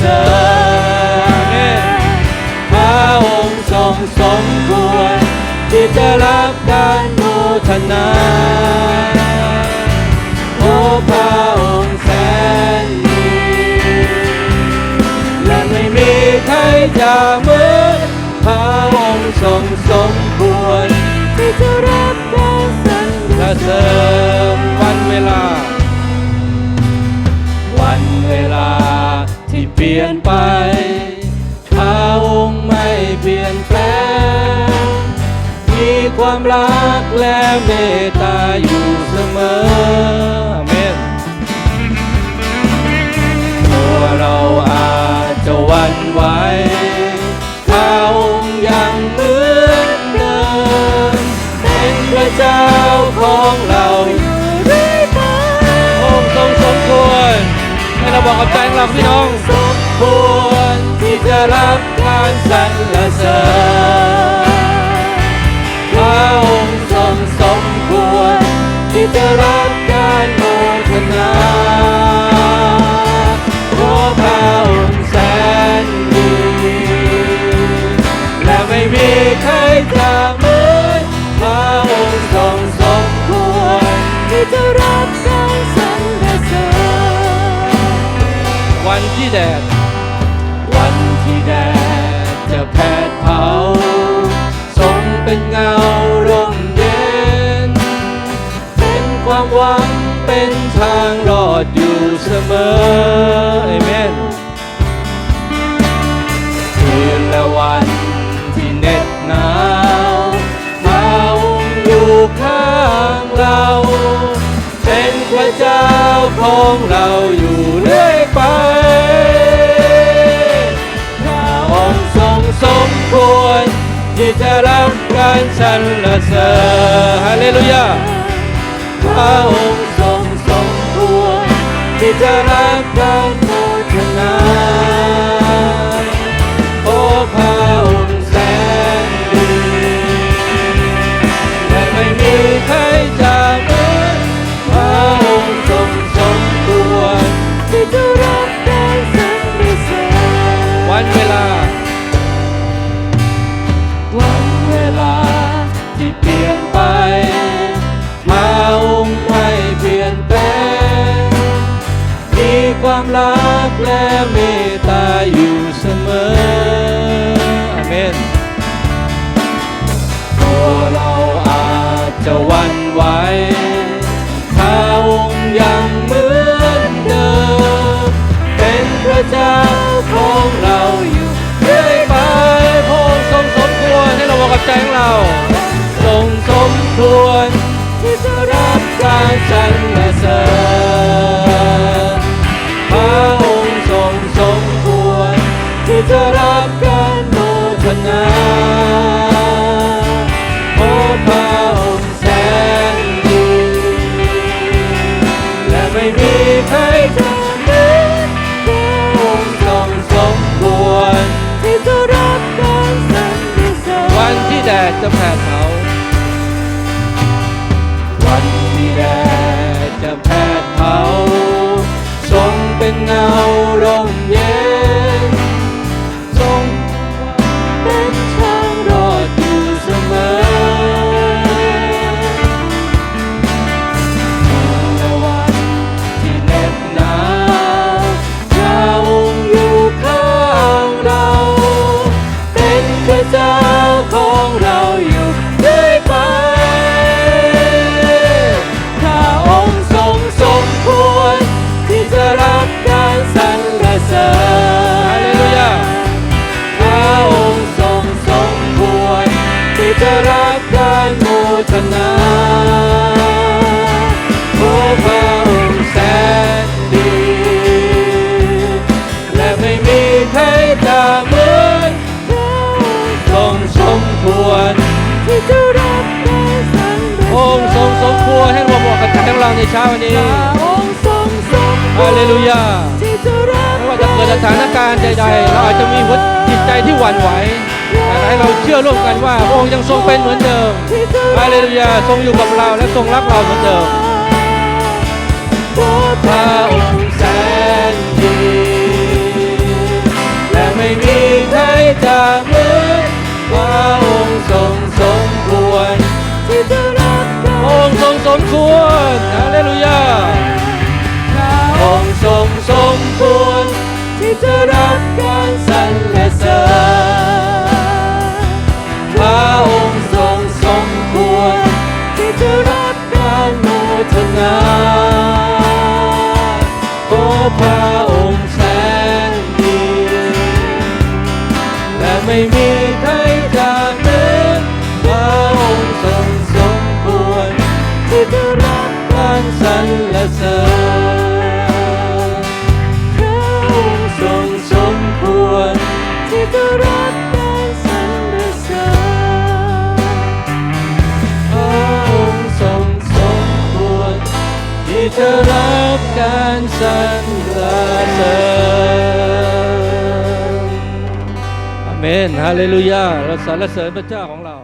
เสริญพระองค์ทรงสมควร ที่จะรับการบูชนาโอ้พระองค์แสนดีและไม่มีใครจะเหมือนพระองค์ทรงสมควร ที่จะรับการสรรเสริมวันเวลา ปลี่ยนไปพระองค์ไม่เปลี่ยนแปลง มีความรักและเมตตาอยู่เสมออาเมนตัวเราอาจจะหวันไหวพระองค์ยังเหมือนเดิม เป็นพระเจ้าของเราอยู่เรื่อยไปองค์ทรงสมควรให้เราบอกกับใจของเราพี่น้องสม ควรที่จะรับการสรรเสริญพระองค์ทรงสมควร ที่จะรับการโมทนาเพราะพระองค์แสนดีและไม่มีใครจะเหมือนพระองค์ทรงสมควร ที่จะรับการสรรเสริญวันที่แดด ความหวังเป็นทางรอดอยู่เสมอเอเมนคืนและวันที่เหน็ดหนาวพระองค์อยู่ข้างเรา เป็นพระเจ้าของเราอยู่เรื่อยไปพระองค์ทรงสมควรที่จะรับการสรรเสริญฮาเลลูยา พระองค์ทรงสมควรที่จะรับการ ของเราอยู่เรื่อยไปพระองค์ทรงสมควรให้เราบอกกับใจของเราทรงสมควรที่จะรับการสรรเสริญ ดดจะแผดเผาวันที่แดดจะแผดเผาทรงเป็นเงาร่มเย็น ทั้งเราในเช้าวันนี้ฮาเลลูยาไม่ว่าจะเกิดสถานการณ์ใดๆ เราอาจจะมีหัวจิตใจที่หวั่นไหวแต่ให้เราเชื่อร่วมกันว่าพระองค์ยังทรงเป็นเหมือนเดิมฮาเลลูยาทรงอยู่กับเราและทรงรักเราเหมือนเดิมพระองค์แสนดีและไม่มีใครจะเหมือนพระองค์ทรงสมควรที่จะรักเราองค์ทรงสมควร ฮาเลลูยาพระองค์ทรงสมควรที่จะรับการสรรเสริญพระองค์ทรงสมควรที่จะรับการโมทนาโอ้พระองค์แสนดีและไม่มีใคร ที่จะรับการสรรเสริญอเมนฮาเลลูยาเราสรรเสริญพระเจ้าของเรา